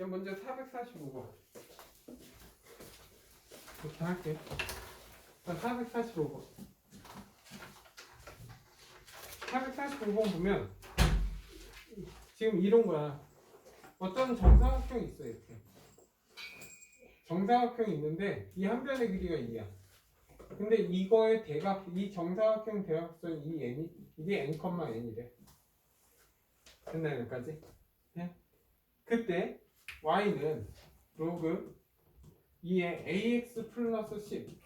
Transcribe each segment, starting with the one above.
얘 먼저 445번. 이렇게 할게. 445번. 445번 보면 지금 이런 거야. 어떤 정사각형이 있어 이렇게. 정사각형이 있는데 이 한 변의 길이가 2야. 근데 이거의 대각, 이 정사각형 대각선 이 n이 이게 n, n이래. 됐나요 여기까지? 네? 그때 y는 로그 2의 ax 플러스 10.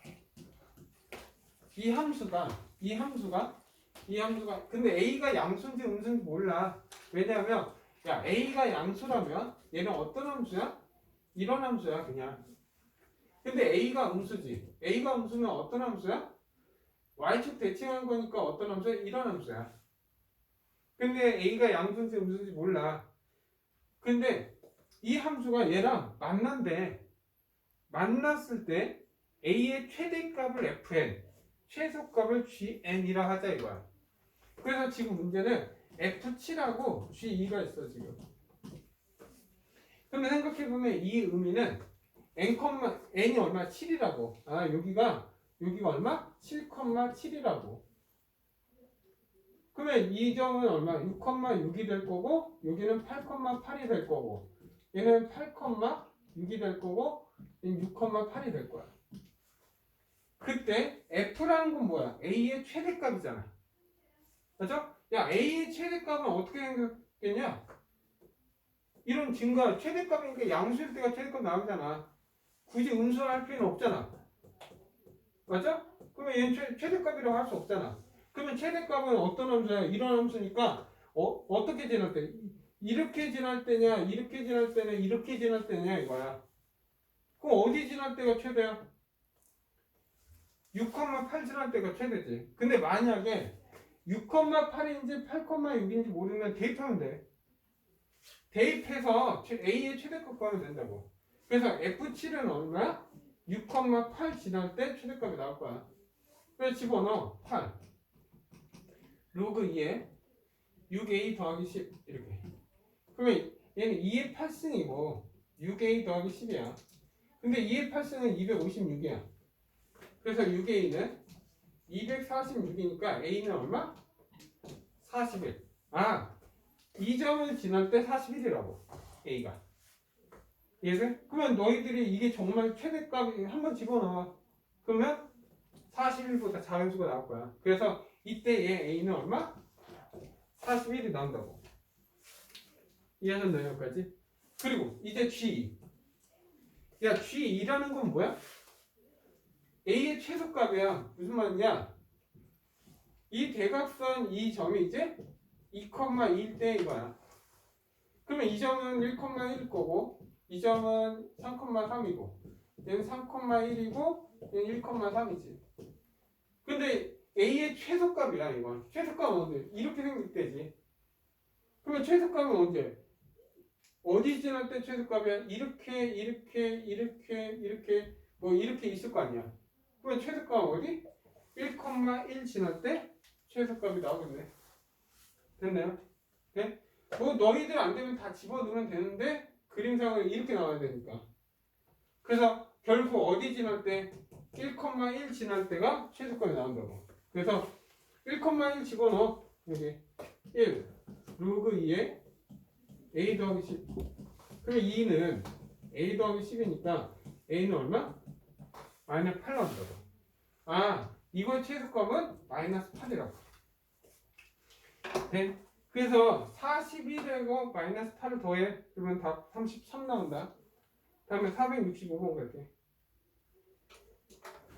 이 함수가 이 함수가 이 함수가 근데 a가 양수인지 음수인지 몰라. 왜냐하면 야 a가 양수라면 얘는 어떤 함수야? 이런 함수야 그냥. 근데 a가 음수지. a가 음수면 어떤 함수야? y축 대칭한 거니까 어떤 함수야? 이런 함수야. 근데 a가 양수인지 음수인지 몰라. 근데 이 함수가 얘랑 만난대. 만났을 때 a의 최대값을 fn, 최소값을 gn이라 하자 이거야. 그래서 지금 문제는 f7하고 g2가 있어 지금. 그러면 생각해보면 이 의미는 n, n이 얼마? 7이라고. 아 여기가 여기가 얼마? 7,7이라고. 그러면 이 점은 얼마? 6,6이 될 거고 여기는 8,8이 될 거고 얘는 8,6이 될 거고 얘는 6,8이 될 거야. 그때 f라는 건 뭐야? a의 최대값이잖아. 맞죠? 야 a의 최대값은 어떻게 생겼겠냐? 이런 증가 최대값이니까 양수일 때가 최대값 나오잖아. 굳이 음수할 필요는 없잖아. 맞죠? 그러면 얘는 최, 최대값이라고 할 수 없잖아. 그러면 최대값은 어떤 함수야? 이런 함수니까 어, 어떻게 때? 이렇게 지날 때냐, 이렇게 지날 때냐, 이렇게 지날 때냐 이거야. 그럼 어디 지날 때가 최대야? 6,8 지날 때가 최대지. 근데 만약에 6,8인지 8,6인지 모르면 대입하면 돼. 대입해서 최- A의 최대값 구하면 된다고. 그래서 F7은 얼마야? 6,8 지날 때 최대값이 나올 거야. 그래서 집어넣어. 8. 로그 2에 6A 더하기 10 이렇게. 그러면 얘는 2의 8승이고 6A 더하기 10이야. 근데 2의 8승은 256이야. 그래서 6A는 246이니까 A는 얼마? 41. 아, 이 점을 지날 때 41이라고. A가. 이해돼? 그러면 너희들이 이게 정말 최대값 한번 집어넣어. 그러면 41보다 작은 수가 나올 거야. 그래서 이때 얘 A는 얼마? 41이 나온다고. 이해하셨나요? 여기까지? 그리고 이제 G. 야, G2라는 건 뭐야? A의 최소값이야. 무슨 말이냐? 이 대각선 이 점이 이제 2,1 대인 거야. 그러면 이 점은 1,1일 거고, 이 점은 3,3이고, 얘는 3,1이고, 얘는 1,3이지. 근데 A의 최소값이야, 이건. 최소값은 언제? 이렇게 생겼대지. 그러면 최소값은 언제? 어디 지날 때 최소값이야? 이렇게, 이렇게, 이렇게, 이렇게, 뭐 이렇게 있을 거 아니야. 그러면 최소값은 어디? 1,1 지날 때 최소값이 나오겠네. 됐나요? 네? 뭐 너희들 안 되면 다 집어넣으면 되는데 그림상은 이렇게 나와야 되니까. 그래서 결국 어디 지날 때 1,1 지날 때가 최소값이 나온다고. 그래서 1,1 집어넣어. 여기 1 로그 2에 a 더하기 10. 그러면 2는 a 더하기 10이니까 a는 얼마? 마이너스 8 나온다고. 아, 이거의 최소값은 마이너스 8이라고. 네? 그래서 41하고 마이너스 8을 더해. 그러면 답 33 나온다. 다음에 465번 갈게.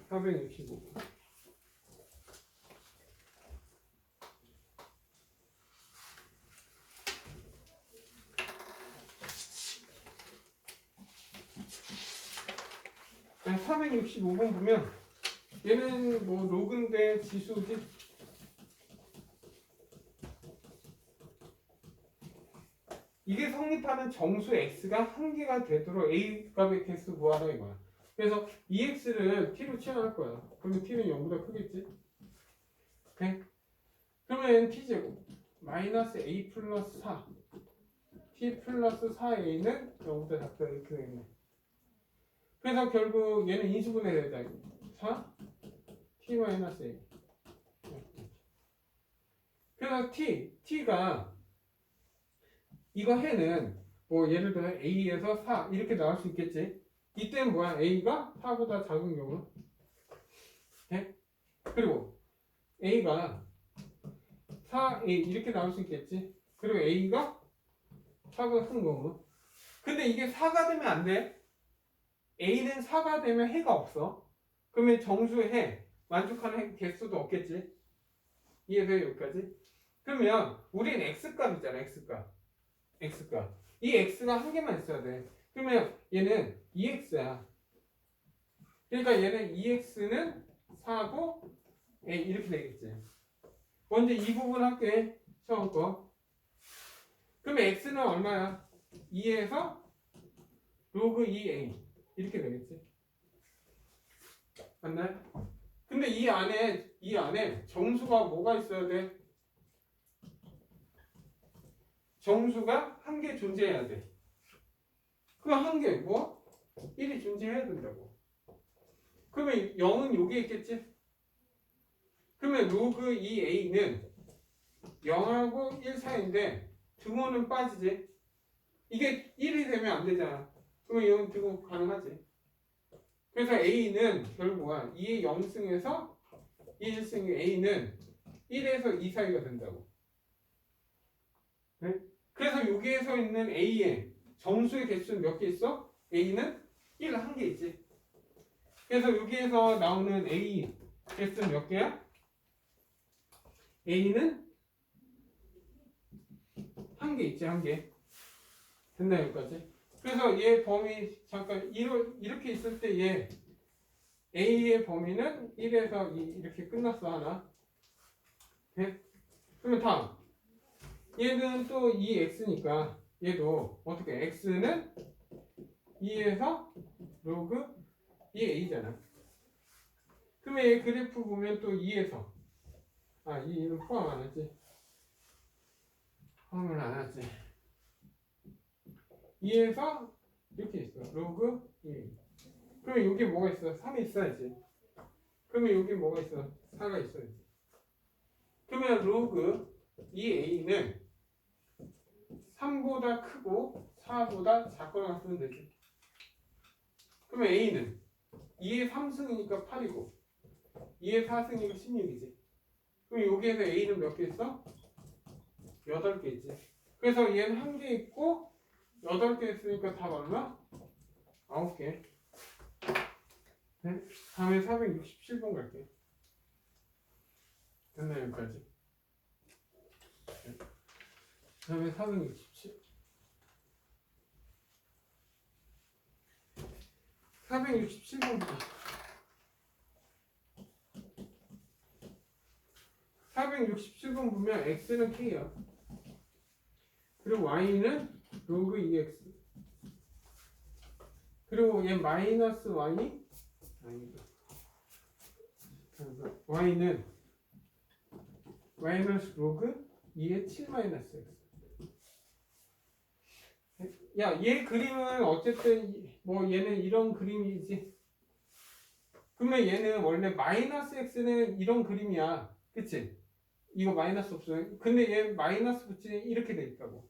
465. 네, 465번 보면 얘는 뭐 로그인데 지수지 이게 성립하는 정수 x가 한 개가 되도록 a 값의 개수 구하라 이거야. 그래서 2x를 t로 치환할 거야. 그러면 t는 0보다 크겠지? 오케이? 그러면 t제곱 마이너스 a 플러스 4 t 플러스 4a는 0보다 작다 이렇게 되겠네. 그래서 결국 얘는 인수분해 되자. 4 t 마이너스 a. 그래서 t t가 이거 해는 뭐 예를 들어 a에서 4 이렇게 나올 수 있겠지. 이때는 뭐야? a가 4보다 작은 경우. 네? 그리고 a가 4a 이렇게 나올 수 있겠지. 그리고 a가 4보다 큰 경우. 근데 이게 4가 되면 안 돼. A는 4가 되면 해가 없어. 그러면 정수의 해 만족하는 해 개수도 없겠지. 이해돼요 여기까지? 그러면 우리는 x값이잖아 x값. x값. 이 x가 한 개만 있어야 돼. 그러면 얘는 2x야. 그러니까 얘는 2x는 4고 a 이렇게 되겠지. 먼저 이 부분 할게. 처음 거. 그러면 x는 얼마야? 2에서 로그 2a 이렇게 되겠지. 맞나요? 근데 이 안에 이 안에 정수가 뭐가 있어야 돼? 정수가 한 개 존재해야 돼. 그 한 개, 뭐? 1이 존재해야 된다고. 그러면 0은 여기에 있겠지? 그러면 로그 2a는 0하고 1 사이인데 등호는 빠지지? 이게 1이 되면 안 되잖아. 그러면 0 등호 가능하지? 그래서 a는 결국 뭐야? 2의 0승에서 1승의 a는 1에서 2 사이가 된다고. 네? 그래서 여기에서 있는 a의 정수의 개수는 몇 개 있어? a는 1 한 개 있지. 그래서 여기에서 나오는 a 개수는 몇 개야? a는 한 개 있지 한 개. 됐나 여기까지? 그래서 얘 범위 잠깐 이렇게 있을 때 얘 a의 범위는 1에서 2 이렇게 끝났어 하나. 네? 그러면 다음 얘는 또 2x니까 얘도 어떻게 x는 2에서 로그 2a잖아. 그러면 얘 그래프 보면 또 2에서 아 2는 포함 안 하지. 포함을 안 하지. 2에서 이렇게 있어. 로그 2. 그러면 여기 뭐가 있어? 3이 있어야지. 그러면 여기 뭐가 있어? 4가 있어야지. 그러면 로그 2a는 3보다 크고 4보다 작거나 쓰면 되지. 그러면 a는 2의 3승이니까 8이고 2의 4승이니까 16이지. 그럼 여기에서 a는 몇 개 있어? 8개 있지. 그래서 얘는 한 개 있고 8개 있으니까 답 얼마? 9개. 네? 다음에 467번 갈게. 됐나요, 여기까지? 네. 다음에 467. 467번부터. 467번 보면 x는 k야. 그리고 y는 로그 2x. 그리고 얘 마이너스 y 아니다. y는 마이너스 로그 2의 7 마이너스 x. 야, 얘 그림은 어쨌든 뭐 얘는 이런 그림이지. 그러면 얘는 원래 마이너스 x는 이런 그림이야. 그치? 이거 마이너스 없어요. 근데 얘 마이너스 붙이니 이렇게 돼 있다고.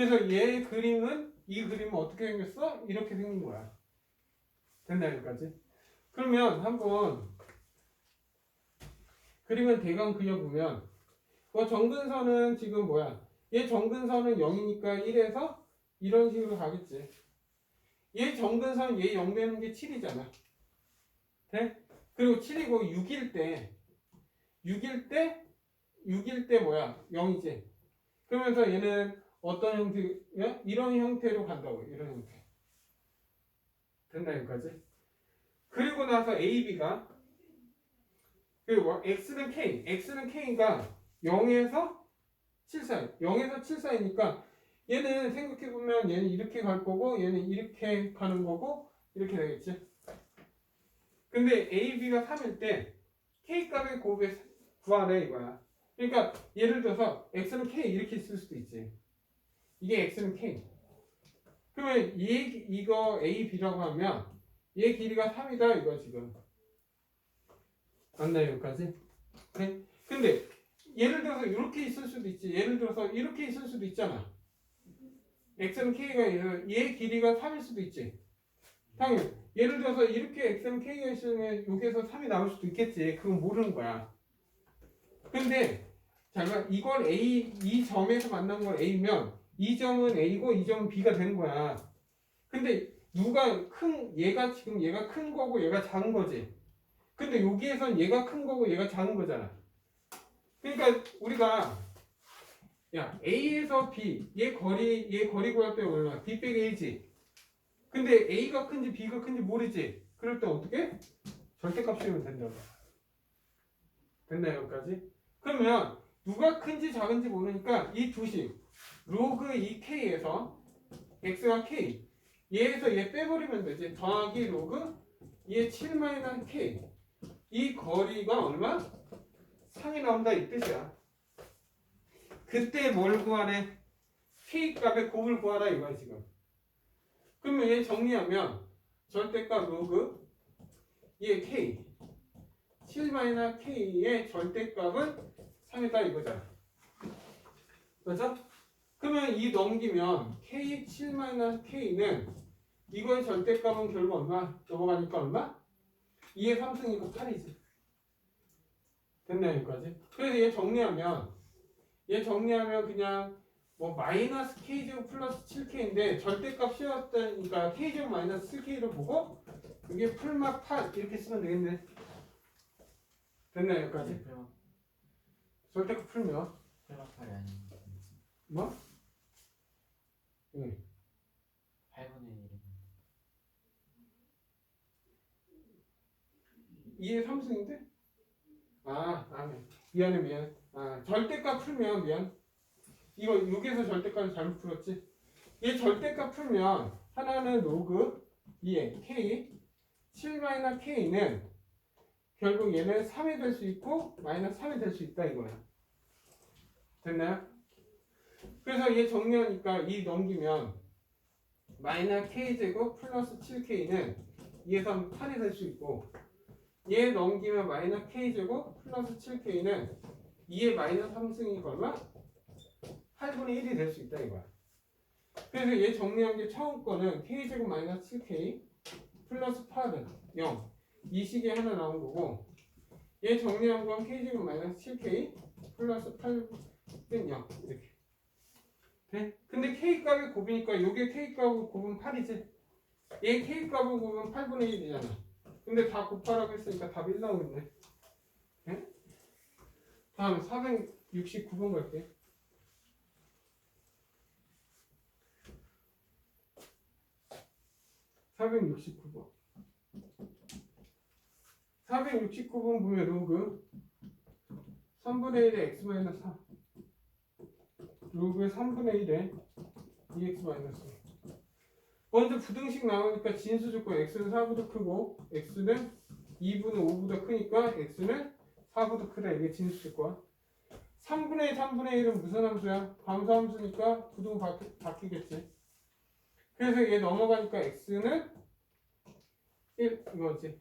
그래서 얘 그림은 이 그림은 어떻게 생겼어? 이렇게 생긴 거야. 됐나 여기까지? 그러면 한번 그림을 대강 그려보면 뭐 정근선은 지금 뭐야? 얘 정근선은 0이니까 1에서 이런 식으로 가겠지. 얘 정근선 얘 0 되는 게 7이잖아. 돼? 그리고 7이고 6일 때 6일 때 6일 때 뭐야? 0이지. 그러면서 얘는 어떤 형태야? 이런 형태로 간다고. 이런 형태. 됐나 여기까지? 그리고 나서 AB가 그 뭐, X는 K, X는 K가 0에서 7 사이, 0에서 7 사이니까 얘는 생각해 보면 얘는 이렇게 갈 거고 얘는 이렇게 가는 거고 이렇게 되겠지. 근데 AB가 3일 때 K 값의 곱에 구하래 이거야. 그러니까 예를 들어서 X는 K 이렇게 쓸 수도 있지. 이게 x는 k. 그러면 얘 이거 a, b라고 하면 얘 길이가 3이다 이거 지금. 맞나요 여기까지? 네? 근데 예를 들어서 이렇게 있을 수도 있지. 예를 들어서 이렇게 있을 수도 있잖아. x는 k가 얘 길이가 3일 수도 있지. 당연히 예를 들어서 이렇게 x는 k가 있으면 여기에서 3이 나올 수도 있겠지. 그건 모르는 거야. 근데 잠깐 이걸 a 이 점에서 만난 걸 a면 이 점은 a고 이 점은 b가 되는 거야. 근데 누가 큰 얘가 지금 얘가 큰 거고 얘가 작은 거지. 근데 여기에선 얘가 큰 거고 얘가 작은 거잖아. 그러니까 우리가 야 A에서 B 얘 거리 얘 거리 구할 때 얼마? B 빼기 A지. 근데 A가 큰지 B가 큰지 모르지. 그럴 때 어떻게? 절대값 씌우면 된다고. 됐나요 여기까지? 그러면 누가 큰지 작은지 모르니까 이 두식 로그 2K에서 X가 K 얘에서 얘 빼버리면 되지. 더하기 로그 얘 7 마이너스 K 이 거리가 얼마? 3이 나온다 이 뜻이야. 그때 뭘 구하래? K 값의 곱을 구하라 이거야 지금. 그러면 얘 정리하면 절대값 로그 얘 K 7 마이너스 K의 절대값은 3이다 이거잖아. 맞아? 그러면 이 넘기면 K 7 마이너스 K는 이거의 절대값은 결국 얼마? 넘어가니까 얼마? 2의 3승이고 8이지. 됐나요 여기까지? 그래서 얘 정리하면 얘 정리하면 그냥 뭐 마이너스 k제곱 플러스 7k인데 절대값 씌웠다니까 k제곱 마이너스 7k를 보고 이게 풀막 8 이렇게 쓰면 되겠네. 됐나요 여기까지? 절대값 풀면 플러팔이 아닌 뭐? 응. 8분의 1 2의 3승인데? 아, 아, 미안해, 미안. 아, 절대값 풀면, 미안. 이거, 여기에서 절대값 잘못 풀었지? 얘 절대값 풀면, 하나는 로그 2의 k, 7 마이너 k는 결국 얘는 3이 될 수 있고, 마이너스 3이 될 수 있다, 이거야. 됐나요? 그래서 얘 정리하니까 이 넘기면, 마이너 k제곱 플러스 7k는 2에서 8이 될 수 있고, 얘 넘기면 마이너스 k제곱 플러스 7k는 2의 마이너스 3승이 얼마? 8분의 1이 될 수 있다 이거야. 그래서 얘 정리한 게 처음 거는 k제곱 마이너스 7k 플러스 8은 0. 이 식이 하나 나온 거고 얘 정리한 건 k제곱 마이너스 7k 플러스 8은 0. 이렇게. 돼? 근데 k 값이 곱이니까 요게 k 값을 곱은 8이지. 얘 k 값을 곱은 8분의 1이잖아. 근데 다 곱하라고 했으니까 답이 1 나오겠네. 네? 다음 469번 갈게. (469번) 469번 보면 로그 3분의 1의 x 마이너스 4 로그 3분의 1의 2x 마이너스. 4 먼저 부등식 나오니까 진수 조건 x는 4보다 크고 x는 2분의 5보다 크니까 x는 4보다 크다. 이게 진수 조건. 3분의 3분의 1은 무슨 함수야? 감수 함수니까 부등 바뀌, 바뀌겠지. 그래서 얘 넘어가니까 x는 1 이거지.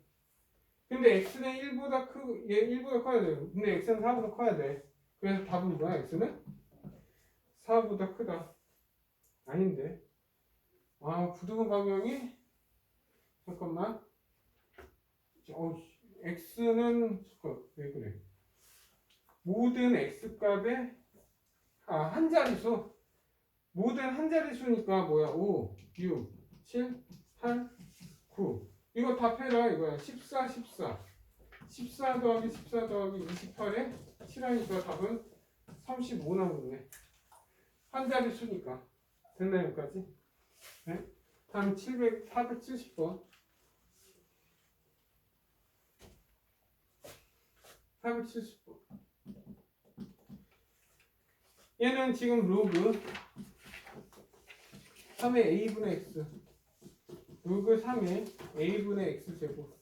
근데 x는 1보다 크고 얘 1보다 커야 돼요. 근데 x는 4보다 커야 돼. 그래서 답은 뭐야? x는 4보다 크다 아닌데 아, 부등호 방향이 잠깐만. 어, x는 잠깐 왜 그래? 모든 x 값에 아, 한 자릿수. 모든 한 자릿수니까 뭐야? 5, 6, 7, 8, 9. 이거 답해라 이거야. 14, 14. 14 더하기 14 더하기 28에 7하니까 답은 35 나오네. 한 자릿수니까. 됐나요, 여기까지? 네? 다음 700, 470번. 470번. 얘는 지금 로그 3의 a분의 x 로그 3의 a분의 x 제곱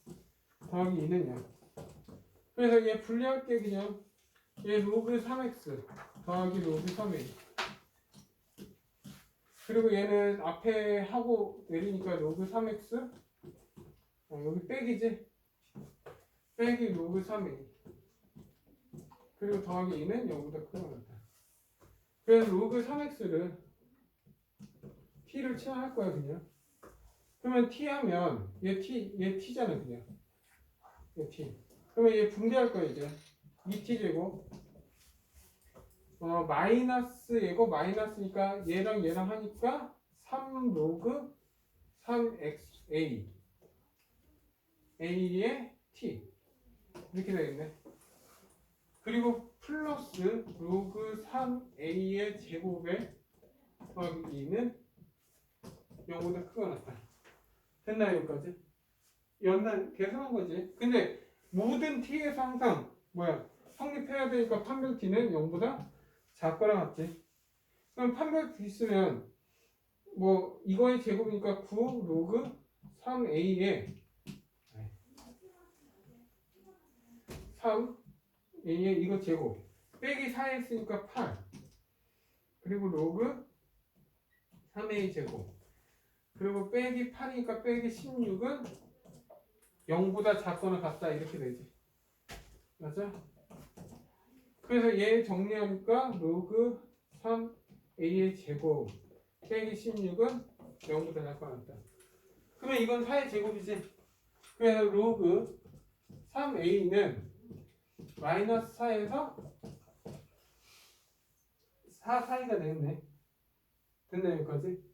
더하기 2는 0 그래서 얘 분리할게 그냥 얘 로그 3x 더하기 로그 3a 그리고 얘는 앞에 하고 내리니까 로그 3x 어, 여기 빼기지? 빼기 로그 3a 그리고 더하기 2는 0보다 크다 같다 그래서 로그 3x를 t를 치환할 거야 그냥. 그러면 t 하면 얘 t 얘 t잖아 그냥. 얘 t. 그러면 얘 분개할 거야 이제. 2t 제곱 어 마이너스 얘고 마이너스니까 얘랑 얘랑 하니까 3 로그 3xa a의 t. 이렇게 되겠네. 그리고 플러스 로그 3a의 제곱에 2는 0보다 크거나 같다. 됐나요 여기까지? 연단 계산한 거지. 근데 모든 t에서 항상 뭐야 성립해야 되니까 판별 t는 0보다 작거나 같지 그럼 판별 t 있으면 뭐 이거의 제곱이니까 9 로그 3a의 3a의 이거 제곱. 빼기 4 했으니까 8 그리고 로그 3a 제곱. 그리고 빼기 8이니까 빼기 16은 0보다 작거나 같다. 이렇게 되지. 맞아? 그래서 얘 정리하니까 로그 3a의 제곱 빼기 16은 0보다 작거나 같다. 그러면 이건 4의 제곱이지. 그래서 로그 3a는 마이너스 4에서 4 사이가 되겠네. 됐나 여기까지?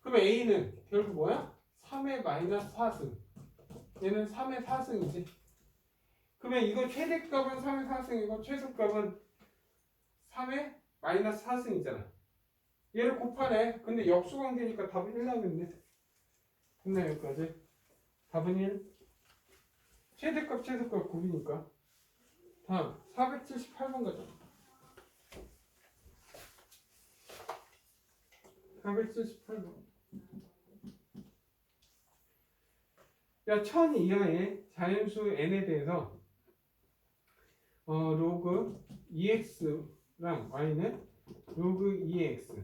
그럼 a는 결국 뭐야? 3의 마이너스 4승. 얘는 3의 4승이지 그러면 이거 최대값은 3의 4승이고 최소값은 3의 마이너스 4승이잖아. 얘를 곱하네. 근데 역수관계니까 답은 1 나오겠네. 됐나 여기까지? 답은 1 최대값 최소값 9이니까. 다음 478번 가자. 478번. 야, 1000 이하의 자연수 n에 대해서 어, 로그 2x랑 y는 로그 2x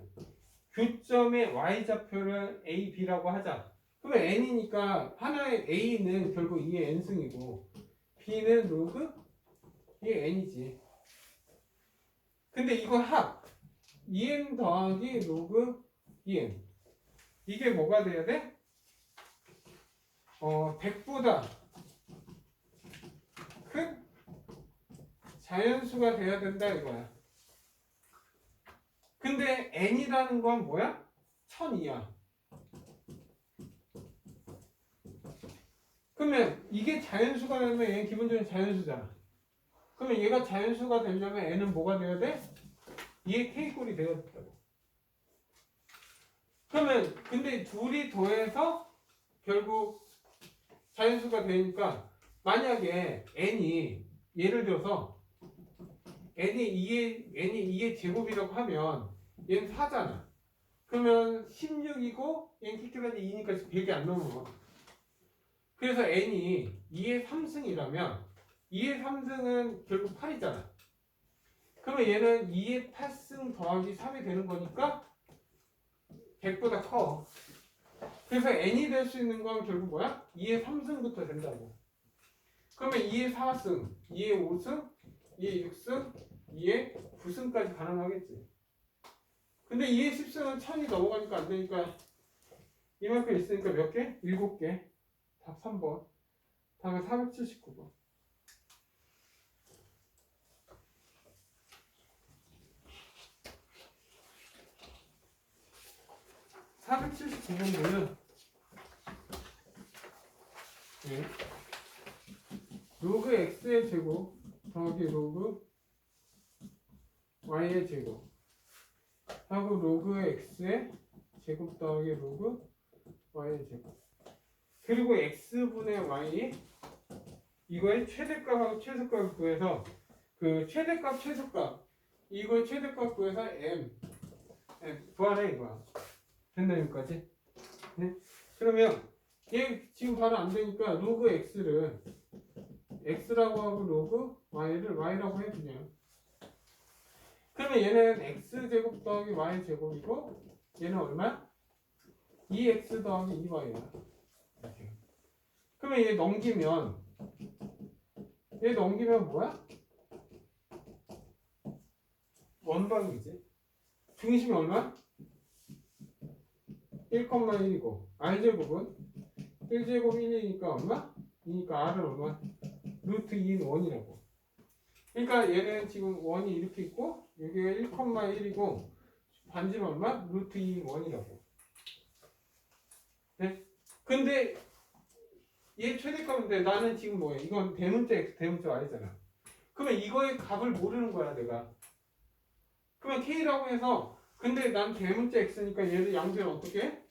교점의 y좌표를 a, b라고 하자. 그러면 n이니까 하나의 a는 결국 2의 n승이고 b는 로그 2의 n이지. 근데 이거 합. 2n 더하기 로그 2n 이게 뭐가 돼야 돼? 어, 100보다 큰 자연수가 돼야 된다 이거야. 근데 n이라는 건 뭐야? 1000이야. 그러면 이게 자연수가 되면 얘는 기본적인 자연수잖아. 그러면 얘가 자연수가 되려면 n은 뭐가 돼야 돼? 2의 k꼴이 되어야 된다고. 그러면 근데 둘이 더해서 결국 자연수가 되니까 만약에 n이 예를 들어서 n이 2의 n이 2의 제곱이라고 하면 얘는 4잖아. 그러면 16이고 얘는 키크라지 2니까 100이 안 넘어. 그래서 n이 2의 3승이라면 2의 3승은 결국 8이잖아. 그러면 얘는 2의 8승 더하기 3이 되는 거니까 100보다 커. 그래서 n이 될 수 있는 건 결국 뭐야? 2의 3승부터 된다고. 그러면 2의 4승, 2의 5승, 2의 6승, 2의 9승까지 가능하겠지. 근데 2의 10승은 1000이 넘어가니까 안 되니까 이만큼 있으니까 몇 개? 7개. 답 3번. 다음에 479번. (479번은) 네. 로그 x의 제곱 더하기 로그 y의 제곱. 하고 로그 x의 제곱 더하기 로그 y의 제곱. 그리고 x분의 y 이거의 최대값하고 최소값을 구해서 그 최대값 최소값 이거의 최대값 구해서 m, m. 구하래 이거야 됐나 여기까지? 네? 그러면 얘 지금 바로 안 되니까 로그 x를 x라고 하고 로그 y를 y라고 해 그냥 그러면 얘는 x 제곱 더하기 y 제곱이고 얘는 얼마? 2x 더하기 2y야. 이렇게. 그러면 얘 넘기면 얘 넘기면 뭐야? 원방이지. 중심이 얼마? 1,1이고 r제곱은 1제곱 1이니까 얼마? 2니까 r은 얼마? 루트 2는 1이라고. 그러니까 얘는 지금 1이 이렇게 있고 여기가 1,1이고 반지는 얼마? 루트 2는 1이라고. 네? 근데 얘 최대값인데 나는 지금 뭐야? 이건 대문자 x, 대문자 y잖아. 그러면 이거의 값을 모르는 거야 내가. 그러면 k라고 해서 근데 난 대문자 x니까 얘를 양변 어떻게 해?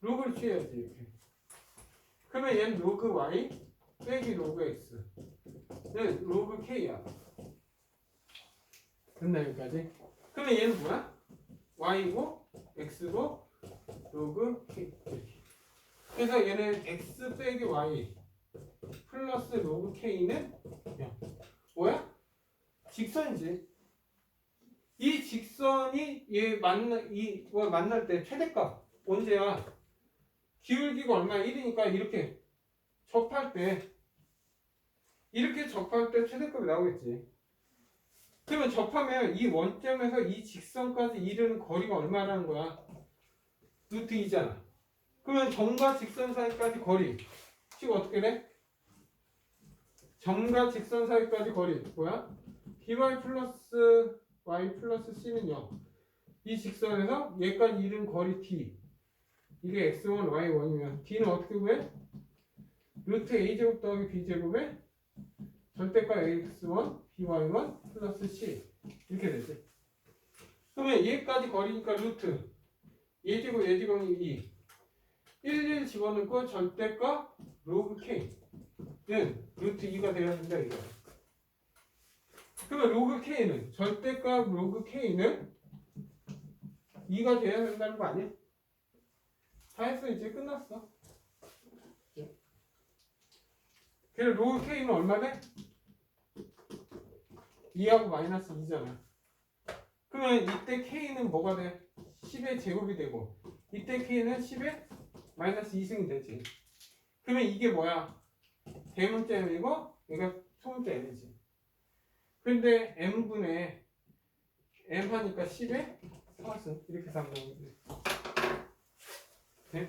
로그를 취해야지 이렇게. 그러면 얘는 로그 y 빼기 로그 x. 는 로그 k야. 됐나 여기까지? 그러면 얘는 뭐야? y고 x고 로그 k. 그래서 얘는 x 빼기 y 플러스 로그 k는 야, 뭐야? 직선이지. 이 직선이 얘 만나 이와 만날 때 최대값 언제야? 기울기가 얼마 1이니까 이렇게 접할 때 이렇게 접할 때 최대값이 나오겠지. 그러면 접하면 이 원점에서 이 직선까지 이르는 거리가 얼마라는 거야? 루트 2잖아. 그러면 점과 직선 사이까지 거리. 지금 어떻게 돼? 점과 직선 사이까지 거리 뭐야? by 플러스 y 플러스 c는 0. 이 직선에서 얘까지 이른 거리 d. 이게 x1, y1이면 d는 어떻게 구해? 루트 a제곱 더하기 b제곱에 절대값 ax1, by1 플러스 c. 이렇게 되지. 그러면 얘까지 거리니까 루트 얘제곱 얘제곱이 2. 1, 1 집어넣고 절대값 로그 k는 루트 2가 되어야 된다 이거야. 그러면 로그 k는 절대값 로그 k는 2가 돼야 된다는 거 아니야? 다 했어 이제 끝났어. 그래서 로그 k는 얼마 돼? 2하고 마이너스 2잖아. 그러면 이때 k는 뭐가 돼? 10의 제곱이 되고 이때 k는 10의 마이너스 2승이 되지. 그러면 이게 뭐야? 대문자 m이고 얘가 소문자 n이지. 근데 m분의 m 하니까 10에 4승 이렇게 삼는 거지. 네?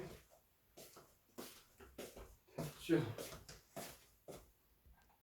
됐죠.